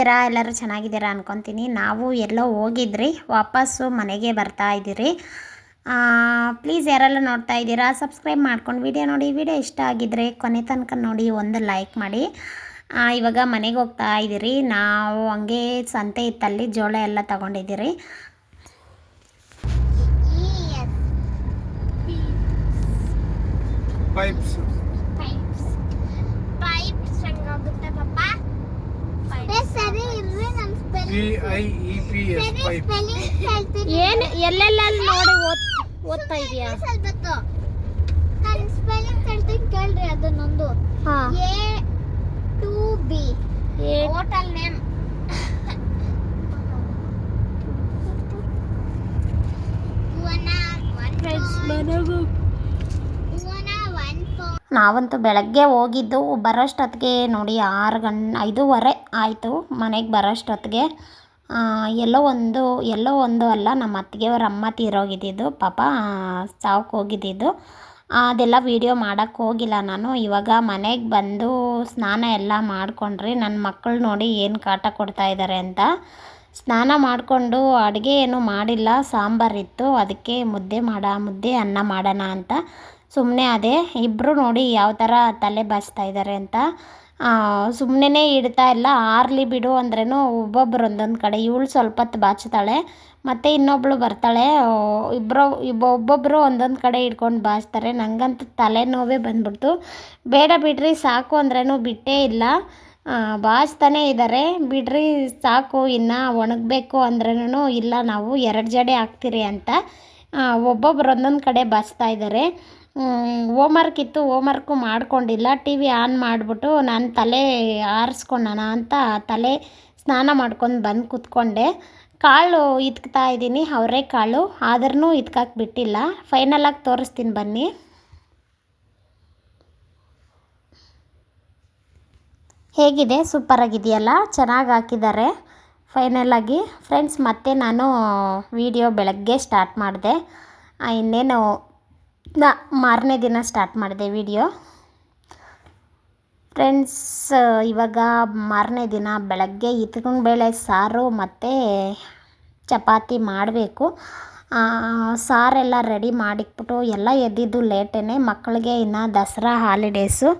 ಇದ್ದೀರಾ ಎಲ್ಲರೂ ಚೆನ್ನಾಗಿದ್ದೀರಾ ಅನ್ಕೊತೀನಿ. ನಾವು ಎಲ್ಲೋ ಹೋಗಿದ್ರಿ, ವಾಪಸ್ಸು ಮನೆಗೆ ಬರ್ತಾ ಇದ್ದೀರಿ. ಪ್ಲೀಸ್ ಯಾರೆಲ್ಲ ನೋಡ್ತಾ ಇದ್ದೀರಾ ಸಬ್ಸ್ಕ್ರೈಬ್ ಮಾಡ್ಕೊಂಡು ವಿಡಿಯೋ ನೋಡಿ. ವಿಡಿಯೋ ಇಷ್ಟ ಆಗಿದ್ರೆ ಕೊನೆ ತನಕ ನೋಡಿ, ಒಂದು ಲೈಕ್ ಮಾಡಿ. ಇವಾಗ ಮನೆಗೆ ಹೋಗ್ತಾ ಇದ್ದೀರಿ. ನಾವು ಹಂಗೆ ಸಂತೆ ಇತ್ತಲ್ಲಿ ಜೋಳ ಎಲ್ಲ ತಗೊಂಡಿದ್ದೀರಿ. ಪೈಪ್ಸ್ ಸರಿ ಇರ್ರಿ ನನ್ P I E P S pipe ಏನು ಎಲ್ಲೆಲ್ಲ ನೋಡಿ ಓದ್ ಓದ್ತಾ ಇದೆಯಾ ಸ್ಪೆಲ್ಲಿಂಗ್ ಹೇಳ್ತೀನಿ ಕೇಳ್ರಿ ಅದನ್ನೊಂದು. ಹಾಂ. A two B hotel name ನಾವಂತೂ ಬೆಳಗ್ಗೆ ಹೋಗಿದ್ದು ಬರೋಷ್ಟೊತ್ತಿಗೆ ನೋಡಿ ಆರು ಗಂ ಐದೂವರೆ ಆಯಿತು ಮನೆಗೆ ಬರೋಷ್ಟೊತ್ತಿಗೆ. ಎಲ್ಲೋ ಒಂದು ಎಲ್ಲೋ ಒಂದು ಅಲ್ಲ, ನಮ್ಮ ಅತ್ತಿಗೆಯವ್ರ ಅಮ್ಮ ತೀರೋಗಿದ್ದಿದ್ದು, ಪಾಪ ಸಾವಕ್ಕೆ ಹೋಗಿದ್ದಿದ್ದು. ಅದೆಲ್ಲ ವೀಡಿಯೋ ಮಾಡೋಕ್ಕೆ ಹೋಗಿಲ್ಲ ನಾನು. ಇವಾಗ ಮನೆಗೆ ಬಂದು ಸ್ನಾನ ಎಲ್ಲ ಮಾಡಿಕೊಂಡ್ರಿ ನನ್ನ ಮಕ್ಕಳು ನೋಡಿ ಏನು ಕಾಟ ಕೊಡ್ತಾ ಇದ್ದಾರೆ ಅಂತ. ಸ್ನಾನ ಮಾಡಿಕೊಂಡು ಅಡುಗೆ ಏನು ಮಾಡಿಲ್ಲ ಸಾಂಬಾರಿತ್ತು ಅದಕ್ಕೆ ಮುದ್ದೆ ಮಾಡ, ಮುದ್ದೆ ಅನ್ನ ಮಾಡೋಣ ಅಂತ. ಸುಮ್ಮನೆ ಅದೇ ಇಬ್ಬರು ನೋಡಿ ಯಾವ ಥರ ತಲೆ ಬಾಚ್ತಾ ಇದ್ದಾರೆ ಅಂತ. ಸುಮ್ಮನೆ ಇಡ್ತಾ ಇಲ್ಲ. ಆರ್ಲಿ ಬಿಡು ಅಂದ್ರೂ ಒಬ್ಬೊಬ್ರು ಒಂದೊಂದು ಕಡೆ. ಇವಳು ಸ್ವಲ್ಪ ಹೊತ್ತು ಬಾಚ್ತಾಳೆ, ಮತ್ತು ಇನ್ನೊಬ್ಳು ಬರ್ತಾಳೆ. ಇಬ್ಬರು ಇಬ್ಬ ಒಬ್ಬೊಬ್ಬರು ಒಂದೊಂದು ಕಡೆ ಹಿಡ್ಕೊಂಡು ಬಾಚ್ತಾರೆ. ನನಗಂತೂ ತಲೆನೋವೇ ಬಂದ್ಬಿಡ್ತು. ಬೇಡ ಬಿಡ್ರಿ, ಸಾಕು ಅಂದ್ರೂ ಬಿಟ್ಟೇ ಇಲ್ಲ. ಬಾಚ್ತಾನೇ ಇದ್ದಾರೆ ಬಿಡ್ರಿ, ಸಾಕು, ಇನ್ನು ಒಣಗಬೇಕು ಅಂದ್ರೂ ಇಲ್ಲ. ನಾವು ಎರಡು ಜಡೆ ಹಾಕ್ತೀರಿ ಅಂತ. ಒಬ್ಬೊಬ್ರು ಒಂದೊಂದು ಕಡೆ ಬಾಚ್ತಾ ಇದ್ದಾರೆ ಹೋಮ್ವರ್ಕ್ ಇತ್ತು ಹೋಮ್ವರ್ಕು ಮಾಡ್ಕೊಂಡಿಲ್ಲ ಟಿ ವಿ ಆನ್ ಮಾಡಿಬಿಟ್ಟು ನಾನು ತಲೆ ಆರಿಸ್ಕೊಳ್ಳೋಣ ಅಂತ ತಲೆ ಸ್ನಾನ ಮಾಡ್ಕೊಂಡು ಬಂದು ಕೂತ್ಕೊಂಡೆ. ಕಾಳು ಇದ್ಕ್ತಾ ಇದ್ದೀನಿ ಅವರೆಕಾಳು ಆದ್ರೂ ಇದ್ಕಾಕ್ ಬಿಟ್ಟಿಲ್ಲ. ಫೈನಲಾಗಿ ತೋರಿಸ್ತೀನಿ ಬನ್ನಿ. ಹೇಗಿದೆ? ಸೂಪರಾಗಿದೆಯಲ್ಲ ಚೆನ್ನಾಗಿ ಹಾಕಿದ್ದಾರೆ. ಫೈನಲಾಗಿ ಫ್ರೆಂಡ್ಸ್ ಮತ್ತೆ ನಾನು ವಿಡಿಯೋ ಬೆಳಗ್ಗೆ ಸ್ಟಾರ್ಟ್ ಮಾಡಿದೆ. ಇನ್ನೇನು ನಾ ಮಾರನೇ ದಿನ ಸ್ಟಾರ್ಟ್ ಮಾಡಿದೆ ವಿಡಿಯೋ ಫ್ರೆಂಡ್ಸ್ ಇವಾಗ ಮಾರನೇ ದಿನ ಬೆಳಗ್ಗೆ ಬೇಳೆ ಸಾರು ಮತ್ತು ಚಪಾತಿ ಮಾಡಬೇಕು. ಸಾರೆಲ್ಲ ರೆಡಿ ಮಾಡಿಕ್ಬಿಟ್ಟು ಎಲ್ಲ ಎದ್ದಿದ್ದು ಲೇಟೇ ಮಕ್ಕಳಿಗೆ ಇನ್ನು ದಸರಾ ಹಾಲಿಡೇಸು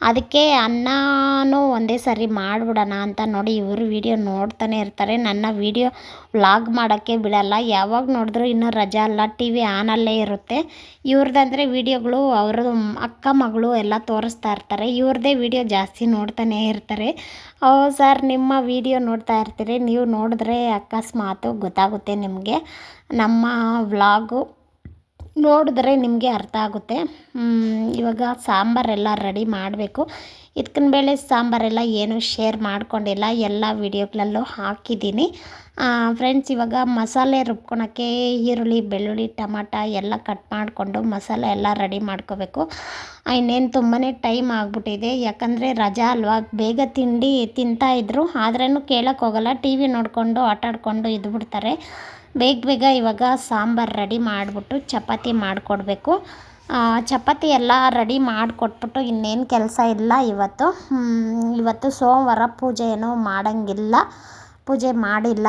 ಅದಕ್ಕೆ ಅನ್ನನೂ ಒಂದೇ ಸರಿ ಮಾಡಿಬಿಡೋಣ ಅಂತ ನೋಡಿ ಇವರು ವೀಡಿಯೋ ನೋಡ್ತಾನೆ ಇರ್ತಾರೆ. ನನ್ನ ವೀಡಿಯೋ ವ್ಲಾಗ್ ಮಾಡೋಕ್ಕೆ ಬಿಡಲ್ಲ. ಯಾವಾಗ ನೋಡಿದ್ರು ಇನ್ನೂ ರಜಾ ಅಲ್ಲ. ಟಿ ವಿ ಆನಲ್ಲೇ ಇರುತ್ತೆ. ಇವ್ರದ್ದಂದರೆ ವೀಡಿಯೋಗಳು ಅವ್ರದ್ದು ಅಕ್ಕ ಮಗಳು ಎಲ್ಲ ತೋರಿಸ್ತಾ ಇರ್ತಾರೆ. ಇವ್ರದ್ದೇ ವೀಡಿಯೋ ಜಾಸ್ತಿ ನೋಡ್ತಾನೆ ಇರ್ತಾರೆ. ಓ ಸರ್ ನಿಮ್ಮ ವೀಡಿಯೋ ನೋಡ್ತಾ ಇರ್ತೀರಿ. ನೀವು ನೋಡಿದ್ರೆ ಅಕಸ್ಮಾತು ಗೊತ್ತಾಗುತ್ತೆ ನಿಮಗೆ. ನಮ್ಮ ವ್ಲಾಗು ನೋಡಿದ್ರೆ ನಿಮಗೆ ಅರ್ಥ ಆಗುತ್ತೆ. ಇವಾಗ ಸಾಂಬಾರೆಲ್ಲ ರೆಡಿ ಮಾಡಬೇಕು. ಇದ್ಕಿನ ಬೇಳೆ ಸಾಂಬಾರೆಲ್ಲ ಏನು ಶೇರ್ ಮಾಡ್ಕೊಂಡಿಲ್ಲ. ಎಲ್ಲ ವೀಡಿಯೋಗಳಲ್ಲೂ ಹಾಕಿದ್ದೀನಿ. ಫ್ರೆಂಡ್ಸ್, ಇವಾಗ ಮಸಾಲೆ ರುಬ್ಕೊಳಕ್ಕೆ ಈರುಳ್ಳಿ, ಬೆಳ್ಳುಳ್ಳಿ, ಟಮಾಟ ಎಲ್ಲ ಕಟ್ ಮಾಡಿಕೊಂಡು ಮಸಾಲೆ ಎಲ್ಲ ರೆಡಿ ಮಾಡ್ಕೋಬೇಕು. ಇನ್ನೇನು ತುಂಬಾ ಟೈಮ್ ಆಗಿಬಿಟ್ಟಿದೆ. ಯಾಕಂದರೆ ರಜಾ ಅಲ್ವಾ? ಬೇಗ ತಿಂಡಿ ತಿಂತಾಯಿದ್ರು ಆದ್ರೂ ಕೇಳೋಕ್ಕೋಗಲ್ಲ. ಟಿ ವಿ ನೋಡಿಕೊಂಡು ಆಟಾಡಿಕೊಂಡು ಇದ್ಬಿಡ್ತಾರೆ. ಬೇಗ ಬೇಗ ಇವಾಗ ಸಾಂಬಾರು ರೆಡಿ ಮಾಡಿಬಿಟ್ಟು ಚಪಾತಿ ಮಾಡಿಕೊಡ್ಬೇಕು. ಚಪಾತಿ ಎಲ್ಲ ರೆಡಿ ಮಾಡಿಕೊಟ್ಬಿಟ್ಟು ಇನ್ನೇನು ಕೆಲಸ ಇಲ್ಲ ಇವತ್ತು. ಇವತ್ತು ಸೋಮವಾರ ಪೂಜೆ ಏನೂ ಮಾಡೋಂಗಿಲ್ಲ. ಪೂಜೆ ಮಾಡಿಲ್ಲ.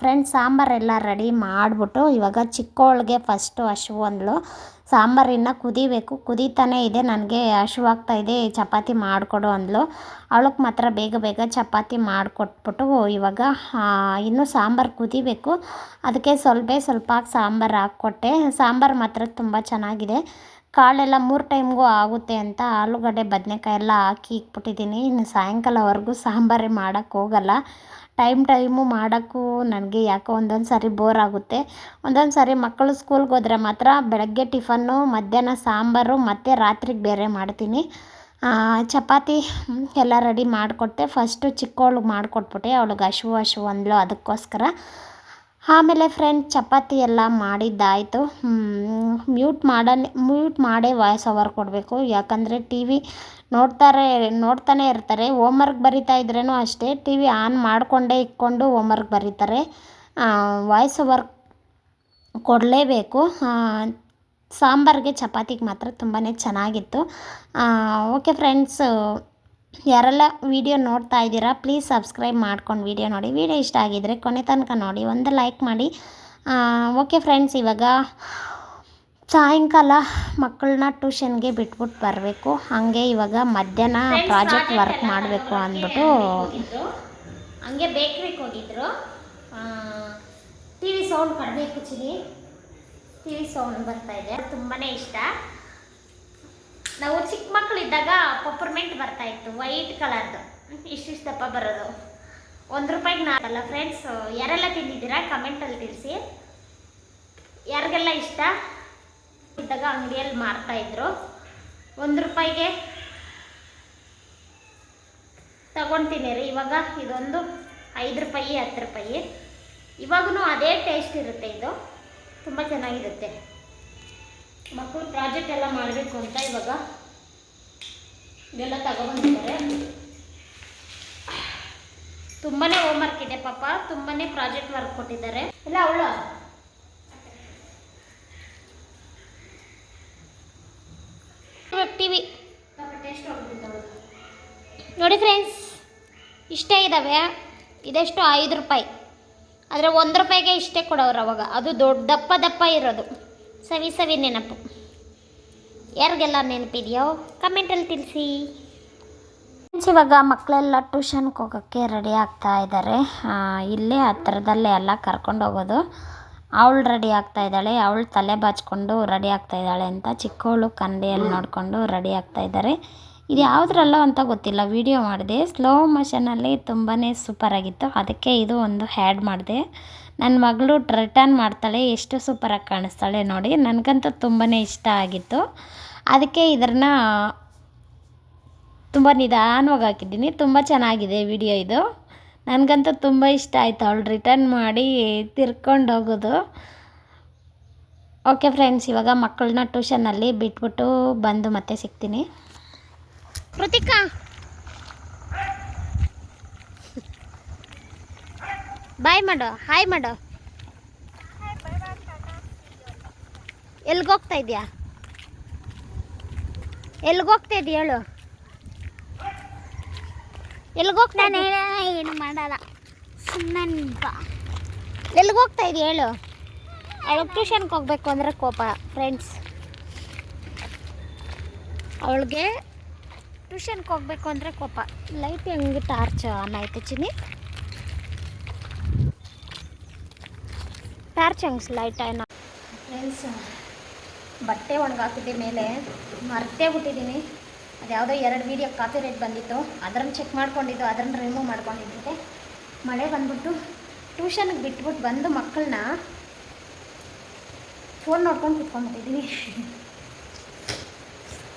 ಫ್ರೆಂಡ್ಸ್ ಸಾಂಬಾರೆಲ್ಲ ರೆಡಿ ಮಾಡಿಬಿಟ್ಟು ಇವಾಗ ಚಿಕ್ಕವಳಿಗೆ ಫಸ್ಟು ಹಶು ಅಂದ್ಲು. ಸಾಂಬಾರು ಇನ್ನು ಕುದಿಬೇಕು. ಕುದೀತಾನೇ ಇದೆ. ನನಗೆ ಹಸಿವಾಗ್ತಾ ಇದೆ. ಚಪಾತಿ ಮಾಡಿಕೊಡು ಅಂದ್ಲು. ಅವಳಕ್ಕೆ ಮಾತ್ರ ಬೇಗ ಬೇಗ ಚಪಾತಿ ಮಾಡಿಕೊಟ್ಬಿಟ್ಟು ಇವಾಗ ಇನ್ನೂ ಸಾಂಬಾರು ಕುದಿಬೇಕು. ಅದಕ್ಕೆ ಸ್ವಲ್ಪ ಸ್ವಲ್ಪ ಸಾಂಬಾರು ಹಾಕ್ಕೊಟ್ಟೆ. ಸಾಂಬಾರು ಮಾತ್ರ ತುಂಬ ಚೆನ್ನಾಗಿದೆ. ಕಾಳೆಲ್ಲ ಮೂರು ಟೈಮ್ಗೂ ಆಗುತ್ತೆ ಅಂತ ಆಲೂಗಡ್ಡೆ ಬದನೆಕಾಯಿ ಎಲ್ಲ ಹಾಕಿ ಇಕ್ಬಿಟ್ಟಿದ್ದೀನಿ. ಇನ್ನು ಸಾಯಂಕಾಲವರೆಗೂ ಸಾಂಬಾರೇ ಮಾಡೋಕ್ಕೆ ಹೋಗಲ್ಲ. ಟೈಮ್ ಟೈಮು ಮಾಡೋಕ್ಕೂ ನನಗೆ ಯಾಕೋ ಒಂದೊಂದು ಸಾರಿ ಬೋರ್ ಆಗುತ್ತೆ. ಒಂದೊಂದು ಸಾರಿ ಮಕ್ಕಳು ಸ್ಕೂಲ್ಗೆ ಹೋದರೆ ಮಾತ್ರ ಬೆಳಗ್ಗೆ ಟಿಫನ್ನು, ಮಧ್ಯಾಹ್ನ ಸಾಂಬಾರು ಮತ್ತು ರಾತ್ರಿಗೆ ಬೇರೆ ಮಾಡ್ತೀನಿ. ಚಪಾತಿ ಎಲ್ಲ ರೆಡಿ ಮಾಡಿಕೊಟ್ಟೆ. ಫಸ್ಟು ಚಿಕ್ಕವಳಿಗೆ ಮಾಡಿಕೊಟ್ಬಿಟ್ಟೆ. ಅವಳಿಗೆ ಹಶು ಹಶು ಅಂದಳು ಅದಕ್ಕೋಸ್ಕರ. ಆಮೇಲೆ ಫ್ರೆಂಡ್ ಚಪಾತಿ ಎಲ್ಲ ಮಾಡಿದ್ದಾಯಿತು. ಮ್ಯೂಟ್ ಮಾಡನೆ, ಮ್ಯೂಟ್ ಮಾಡೇ ವಾಯ್ಸ್ ಓವರ್ ಕೊಡಬೇಕು. ಯಾಕಂದರೆ ಟಿ ವಿ ನೋಡ್ತಾರೆ, ನೋಡ್ತಾನೆ ಇರ್ತಾರೆ. ಹೋಮ್ವರ್ಕ್ ಬರಿತಾ ಇದ್ರೂ ಅಷ್ಟೇ ಟಿ ವಿ ಆನ್ ಮಾಡಿಕೊಂಡೇ ಇಟ್ಕೊಂಡು ಹೋಮ್ವರ್ಕ್ ಬರೀತಾರೆ. ವಾಯ್ಸ್ ಓವರ್ ಕೊಡಲೇಬೇಕು. ಸಾಂಬಾರಿಗೆ ಚಪಾತಿಗೆ ಮಾತ್ರ ತುಂಬಾ ಚೆನ್ನಾಗಿತ್ತು. ಓಕೆ ಫ್ರೆಂಡ್ಸ್ ಯಾರೆಲ್ಲ ವಿಡಿಯೋ ನೋಡ್ತಾ ಇದ್ದೀರಾ ಪ್ಲೀಸ್ ಸಬ್ಸ್ಕ್ರೈಬ್ ಮಾಡ್ಕೊಂಡು ವಿಡಿಯೋ ನೋಡಿ. ವಿಡಿಯೋ ಇಷ್ಟ ಆಗಿದ್ದರೆ ಕೊನೆ ತನಕ ನೋಡಿ. ಒಂದು ಲೈಕ್ ಮಾಡಿ. ಓಕೆ ಫ್ರೆಂಡ್ಸ್ ಇವಾಗ ಸಾಯಂಕಾಲ ಮಕ್ಕಳನ್ನ ಟ್ಯೂಷನ್ಗೆ ಬಿಟ್ಬಿಟ್ಟು ಬರಬೇಕು. ಹಾಗೆ ಇವಾಗ ಮಧ್ಯಾಹ್ನ ಪ್ರಾಜೆಕ್ಟ್ ವರ್ಕ್ ಮಾಡಬೇಕು ಅಂದ್ಬಿಟ್ಟು ಹಂಗೆ ಬೇಕ್ರಿಗೆ ಹೋಗಿದ್ರು ಟಿ ವಿ ಸೌಂಡ್ ಕಡಿಮೆ ಚಿಲಿ. ಟಿ ವಿ ಸೌಂಡ್ ಬರ್ತಾ ಇದೆ. ತುಂಬಾ ಇಷ್ಟ. ನಾವು ಚಿಕ್ಕ ಮಕ್ಕಳಿದ್ದಾಗ ಪಪ್ಪರ್ಮೆಂಟ್ ಬರ್ತಾ ಇತ್ತು ವೈಟ್ ಕಲರ್ದು. ಇಷ್ಟಿಷ್ಟು ದಪ್ಪ ಬರೋದು. ಒಂದು ರೂಪಾಯಿಗೆ ನಾಲ್ಕಲ್ಲ ಫ್ರೆಂಡ್ಸ್ ಯಾರೆಲ್ಲ ತಿಂದಿದ್ದೀರಾ? ಕಮೆಂಟಲ್ಲಿ ತಿಳಿಸಿ. ಯಾರಿಗೆಲ್ಲ ಇಷ್ಟ? ಇದ್ದಾಗ ಅಂಗಡಿಯಲ್ಲಿ ಮಾರ್ತಾ ಇದ್ರು. ಒಂದು ರೂಪಾಯಿಗೆ ತಗೊತೀನಿ ರೀ. ಇವಾಗ ಇದೊಂದು ಐದು ರೂಪಾಯಿ, ಹತ್ತು ರೂಪಾಯಿ. ಇವಾಗೂ ಅದೇ ಟೇಸ್ಟ್ ಇರುತ್ತೆ ಇದು. ತುಂಬ ಚೆನ್ನಾಗಿರುತ್ತೆ. ಮಕ್ಕಳು ಪ್ರಾಜೆಕ್ಟ್ ಎಲ್ಲ ಮಾಡಬೇಕು ಅಂತ ಇವಾಗ ಇದೆಲ್ಲ ತಗೊಬಂದಿದ್ದಾರೆ ತುಂಬಾ ಹೋಮ್ವರ್ಕ್ ಇದೆ ಪಾಪ. ತುಂಬಾ ಪ್ರಾಜೆಕ್ಟ್ ವರ್ಕ್ ಕೊಟ್ಟಿದ್ದಾರೆ. ಇಲ್ಲ ಅವಳು ಟಿವಿ ನೋಡಿ ಫ್ರೆಂಡ್ಸ್ ಇಷ್ಟೇ ಇದ್ದಾವೆ ಇದೆಷ್ಟು? ಐದು ರೂಪಾಯಿ. ಆದರೆ ಒಂದು ರೂಪಾಯಿಗೆ ಇಷ್ಟೇ ಕೊಡೋರು ಅವಾಗ. ಅದು ದೊಡ್ಡ ದಪ್ಪ ದಪ್ಪ ಇರೋದು. ಸವಿ ಸವಿ ನೆನಪು. ಯಾರಿಗೆಲ್ಲ ನೆನಪಿದೆಯೋ ಕಮೆಂಟಲ್ಲಿ ತಿಳಿಸಿ. ಫ್ರೆಂಡ್ಸ್ ಇವಾಗ ಮಕ್ಕಳೆಲ್ಲ ಟ್ಯೂಷನ್ಗೆ ಹೋಗೋಕ್ಕೆ ರೆಡಿ ಆಗ್ತಾ ಇದ್ದಾರೆ ಆ, ಇಲ್ಲೇ ಹತ್ರದಲ್ಲೇ ಎಲ್ಲ ಕರ್ಕೊಂಡು ಹೋಗೋದು. ಅವಳು ರೆಡಿ ಆಗ್ತಾ ಇದ್ದಾಳೆ, ಅವಳು ತಲೆ ಬಾಚ್ಕೊಂಡು ರೆಡಿ ಆಗ್ತಾ ಇದ್ದಾಳೆ ಅಂತ ಚಿಕ್ಕವಳು ಕನ್ನಡಿಯಲ್ಲಿ ನೋಡಿಕೊಂಡು ರೆಡಿ ಆಗ್ತಾ ಇದ್ದಾರೆ. ಇದು ಯಾವುದ್ರಲ್ಲೋ ಅಂತ ಗೊತ್ತಿಲ್ಲ, ವಿಡಿಯೋ ಮಾಡಿದೆ. ಸ್ಲೋ ಮೋಷನಲ್ಲಿ ತುಂಬಾ ಸೂಪರಾಗಿತ್ತು ಅದಕ್ಕೆ ಇದು ಒಂದು ಹ್ಯಾಡ್ ಮಾಡಿದೆ. ನನ್ನ ಮಗಳು ರಿಟರ್ನ್ ಮಾಡ್ತಾಳೆ, ಎಷ್ಟು ಸೂಪರಾಗಿ ಕಾಣಿಸ್ತಾಳೆ ನೋಡಿ. ನನಗಂತೂ ತುಂಬಾ ಇಷ್ಟ ಆಗಿತ್ತು. ಅದಕ್ಕೆ ಇದನ್ನ ತುಂಬ ನಿಧಾನವಾಗಿ ಹಾಕಿದ್ದೀನಿ. ತುಂಬ ಚೆನ್ನಾಗಿದೆ ವಿಡಿಯೋ ಇದು. ನನಗಂತೂ ತುಂಬ ಇಷ್ಟ ಆಯಿತು ಅವಳು ರಿಟರ್ನ್ ಮಾಡಿ ತಿರ್ಕೊಂಡು ಹೋಗೋದು. ಓಕೆ ಫ್ರೆಂಡ್ಸ್ ಇವಾಗ ಮಕ್ಕಳನ್ನ ಟ್ಯೂಷನಲ್ಲಿ ಬಿಟ್ಬಿಟ್ಟು ಬಂದು ಮತ್ತೆ ಸಿಗ್ತೀನಿ. ಕೃತಿಕಾ! ಬಾಯ್ ಮಾಡು, ಹಾಯ್ ಮಾಡು. ಎಲ್ಗೋಗ್ತಾ ಇದೆಯಾ? ಎಲ್ಗೋಗ್ತಾ ಇದೆಯಾ ಹೇಳು. ಎಲ್ಗೋಗ್ತಾ ನಾನು ಏನು ಮಾಡಲ್ಲ. ಸುಮ್ಮನೆ ಬಾ ಎಲ್ಗೋಗ್ತಾ ಇದೆಯಾ ಹೇಳು? ಅವಳು ಟ್ಯೂಷನ್ಗೆ ಹೋಗ್ಬೇಕು ಅಂದರೆ ಕೋಪ ಫ್ರೆಂಡ್ಸ್ ಅವಳಿಗೆ ಟ್ಯೂಷನ್ಗೆ ಹೋಗ್ಬೇಕು ಅಂದರೆ ಕೋಪ. ಲೈಟ್ ಹೆಂಗೆ ಟಾರ್ಚ್ ಆನ್ ಆಯಿತು ಚಿನಿ ಟಾರ್ಚ್ ಹೆಂಗೆ ಲೈಟ್ ಆಯ್ನ ಫ್ರೆಂಡ್ಸ್ ಬಟ್ಟೆ ಒಣಗಾಕಿದ್ದೆ ಮೇಲೆ ಮರ್ತೇ ಬಿಟ್ಟಿದ್ದೀನಿ. ಅದು ಯಾವುದೋ ಎರಡು ವೀಡಿಯೋ ಕಾಪಿ ರೇಟ್ ಬಂದಿತ್ತು. ಅದನ್ನು ಚೆಕ್ ಮಾಡ್ಕೊಂಡಿದ್ದು ಅದನ್ನು ರಿಮೂವ್ ಮಾಡ್ಕೊಂಡಿದ್ದೆ ಮಳೆ ಬಂದ್ಬಿಟ್ಟು ಟ್ಯೂಷನ್ಗೆ ಬಿಟ್ಬಿಟ್ಟು ಬಂದು ಮಕ್ಕಳನ್ನ ಫೋನ್ ನೋಡ್ಕೊಂಡು ಕುತ್ಕೊಂಡ್ಬಿಟ್ಟಿದ್ದೀನಿ.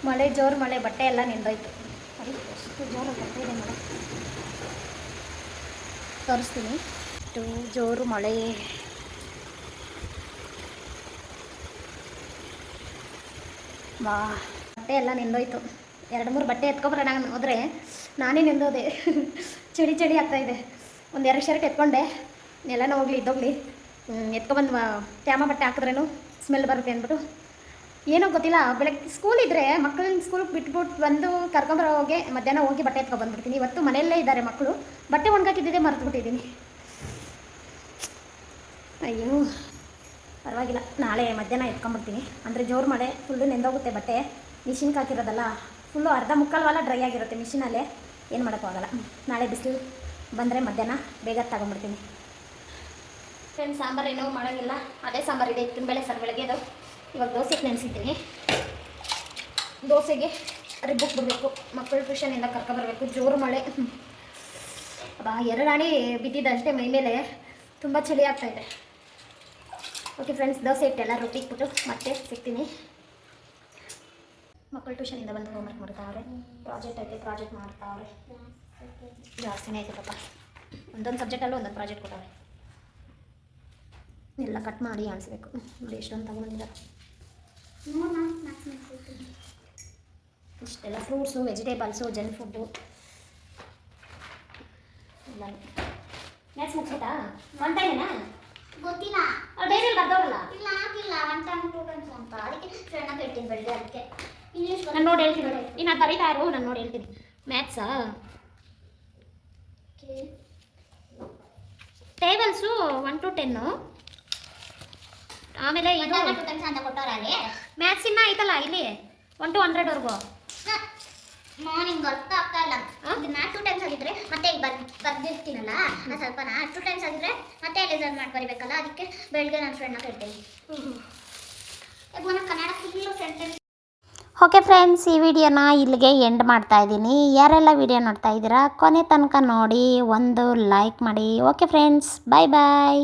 ಮಳೆ ಜೋರು ಮಳೆ ಬಟ್ಟೆ ಎಲ್ಲ ನಿಂದೋಯ್ತು. ಅಯ್ಯೋ, ಎಷ್ಟು ಜೋರು ಬಟ್ಟೆ ಇದೆ ಮಳೆ. ತೋರಿಸ್ತೀನಿ. ಎಷ್ಟು ಜೋರು ಮಳೆ. ಬಾ ಬಟ್ಟೆ ಎಲ್ಲ ನೆಂದೋಯ್ತು. ಎರಡು ಮೂರು ಬಟ್ಟೆ ಎತ್ಕೊಬರೋಣ ಹೋದ್ರೆ ನಾನೇ ನೆಂದೋದೆ. ಚಳಿ ಚಳಿ ಆಗ್ತಾಯಿದೆ ಒಂದು ಎರಡು ಶರ್ಟ್ ಎತ್ಕೊಂಡೆ. ನೆಲನ ಹೋಗ್ಲಿ, ಇದ್ದೋಗ್ಲಿ. ಎತ್ಕೊಬಂದು ತ್ಯಾಮ ಬಟ್ಟೆ ಹಾಕಿದ್ರೇನು ಸ್ಮೆಲ್ ಬರುತ್ತೆ ಅಂದ್ಬಿಟ್ಟು. ಏನೋ ಗೊತ್ತಿಲ್ಲ, ಬೆಳಗ್ಗೆ ಸ್ಕೂಲ್ ಇದ್ದರೆ ಮಕ್ಕಳನ್ನ ಸ್ಕೂಲ್ಗೆ ಬಿಟ್ಬಿಟ್ಟು ಬಂದು ಕರ್ಕೊಂಬರೋ ಹೋಗಿ ಮಧ್ಯಾಹ್ನ ಹೋಗಿ ಬಟ್ಟೆ ಎತ್ಕೊಬಂದ್ಬಿಡ್ತೀನಿ ಇವತ್ತು ಮನೆಯಲ್ಲೇ ಇದ್ದಾರೆ ಮಕ್ಕಳು. ಬಟ್ಟೆ ಒಣಗಾಕಿದ್ದಿದ್ದೆ ಮರೆತುಬಿಟ್ಟಿದ್ದೀನಿ. ಅಯ್ಯೋ, ಪರವಾಗಿಲ್ಲ. ನಾಳೆ ಮಧ್ಯಾಹ್ನ ಎತ್ಕೊಂಡ್ಬಿಡ್ತೀನಿ. ಅಂದರೆ ಜೋರು ಮಳೆ ಫುಲ್ಲು ನೆಂದೋಗುತ್ತೆ ಬಟ್ಟೆ. ಮಿಷಿನ್ಗೆ ಹಾಕಿರೋದಲ್ಲ. ಫುಲ್ಲು ಅರ್ಧ ಮುಕ್ಕಾಲ್ವಲ್ಲ ಡ್ರೈ ಆಗಿರುತ್ತೆ ಮಿಷಿನಲ್ಲೇ ಏನು ಮಾಡೋಕ್ಕಾಗಲ್ಲ ನಾಳೆ ಬಿಸಿಲು ಬಂದರೆ ಮಧ್ಯಾಹ್ನ ಬೇಗ ತಗೊಂಡ್ಬಿಡ್ತೀನಿ. ಫ್ರೆಂಡ್ ಸಾಂಬಾರು ಏನೋ ಮಾಡೋಂಗಿಲ್ಲ. ಅದೇ ಸಾಂಬಾರು ಇದೆ ಇತ್ತಿನ ಬೇಳೆ ಸರ್ ಬೆಳಗ್ಗೆದು ಇವಾಗ ದೋಸೆಗೆ ನೆನೆಸಿದ್ದೀನಿ. ದೋಸೆಗೆ ರಿಬ್ಬಕ್ಕೆ ಬಿಡಬೇಕು ಮಕ್ಕಳು ಟ್ಯೂಷನಿಂದ ಕರ್ಕೊಬರ್ಬೇಕು ಜೋರು ಮಳೆ. ಬಾ, ಎರಡು ಅಣಿ ಬಿದ್ದಿದ್ದಷ್ಟೇ ಮೈ ಮೇಲೆ. ತುಂಬ ಚಳಿ ಆಗ್ತಾಯಿದೆ ಓಕೆ ಫ್ರೆಂಡ್ಸ್ ದೋಸೆ ಇಟ್ಟೆಲ್ಲ ರೊಟ್ಟಿ ಇಟ್ಬಿಟ್ಟು ಮತ್ತೆ ಸಿಗ್ತೀನಿ. ಮಕ್ಕಳು ಟ್ಯೂಷನಿಂದ ಬಂದು ಹೋಮ್ವರ್ಕ್ ಮಾಡ್ತಾವ್ರೆ ಪ್ರಾಜೆಕ್ಟ್ ಐತೆ ಪ್ರಾಜೆಕ್ಟ್ ಮಾಡ್ತಾವ್ರೆ. ಜಾಸ್ತಿನೇ ಐತೆ ಪಾಪ. ಒಂದೊಂದು ಸಬ್ಜೆಕ್ಟಲ್ಲೂ ಒಂದೊಂದು ಪ್ರಾಜೆಕ್ಟ್ ಕೊಟ್ಟವ್ರೆ. ಎಲ್ಲ ಕಟ್ ಮಾಡಿ ಆಣಿಸ್ಬೇಕು ನೋಡಿ ಎಷ್ಟೊಂದು ತಗೊಂಡಿದ್ದಾರೆ ಇಷ್ಟೆಲ್ಲ ಫ್ರೂಟ್ಸು ವೆಜಿಟೇಬಲ್ಸು ಜನ್ ಫುಡ್ಡು ಎಲ್ಲ ಮ್ಯಾಥ್ಸ್ ಮುಗಿಸ್ಬಿಟ್ಟಾ? ಒನ್ ಟೈಮೇನಾ ಗೊತ್ತಿಲ್ಲ. ಡೈರಿಯಲ್ಲಿ ಬರ್ದವ್ರಲ್ಲ? ಇಲ್ಲ ಆಗಿಲ್ಲ ಒನ್ ಟೈಮ್ ಟೂ ಟೈಮ್ಸ್ ಅಂತ. ಅದಕ್ಕೆ ಫ್ರೆಂಡ್ ಇಟ್ಟಿದ್ದು ಬೆಳಗ್ಗೆ ಅದಕ್ಕೆ. ನಾನು ನೋಡಿ ಹೇಳ್ತೀನಿ ನೋಡಿ. ನೀನು ಅದು ಬರೀತಾ ಇರು ನಾನು ನೋಡಿ ಹೇಳ್ತೀನಿ. ಮ್ಯಾಥ್ಸಾ ಟೇಬಲ್ಸು ಒನ್ ಟು ಟೆನ್ನು ಆಮೇಲೆ ಇದು ಅಂತ ಕೊಟ್ಟವ್ರ ಅಲ್ಲಿ? ಮ್ಯಾಥ್ಸ್ ಇನ್ನ ಐತಲ್ಲ ಇಲ್ಲಿ? ಒನ್ ಟು ಹಂಡ್ರೆಡ್ವರೆಗೂ ಮಾರ್ನಿಂಗ್ ಅರ್ಥ ಆಗ್ತಾ ಇಲ್ಲ. ಇದನ್ನ ಟೂ ಟೈಮ್ಸ್ ಆಗಿದ್ರೆ ಮತ್ತೆ ಈಗ ಬರ್ ಬರ್ದಿರ್ತೀನಲ್ಲ? ನಾನು ಸ್ವಲ್ಪ ನಾ ಟೂ ಟೈಮ್ಸ್ ಆಗಿದ್ರೆ ಮತ್ತೆ ರಿಸಲ್ಟ್ ಮಾಡಿ ಬರಿಬೇಕಲ್ಲ? ಅದಕ್ಕೆ ಬೆಳಗ್ಗೆ ನನ್ನ ಫ್ರೆಂಡ್ನ ಕೇಳ್ತೀನಿ. ಈಗ ನನಗೆ Kannada full sentence okay friends ಈ ವಿಡಿಯೋನ ಇಲ್ಲಿಗೆ ಎಂಡ್ ಮಾಡ್ತಾ ಇದ್ದೀನಿ. ಯಾರೆಲ್ಲ ವಿಡಿಯೋ ನೋಡ್ತಾ ಇದ್ದೀರಾ, ಕೊನೆ ತನಕ ನೋಡಿ ಒಂದು ಲೈಕ್ ಮಾಡಿ. ಓಕೆ ಫ್ರೆಂಡ್ಸ್ ಬಾಯ್ ಬಾಯ್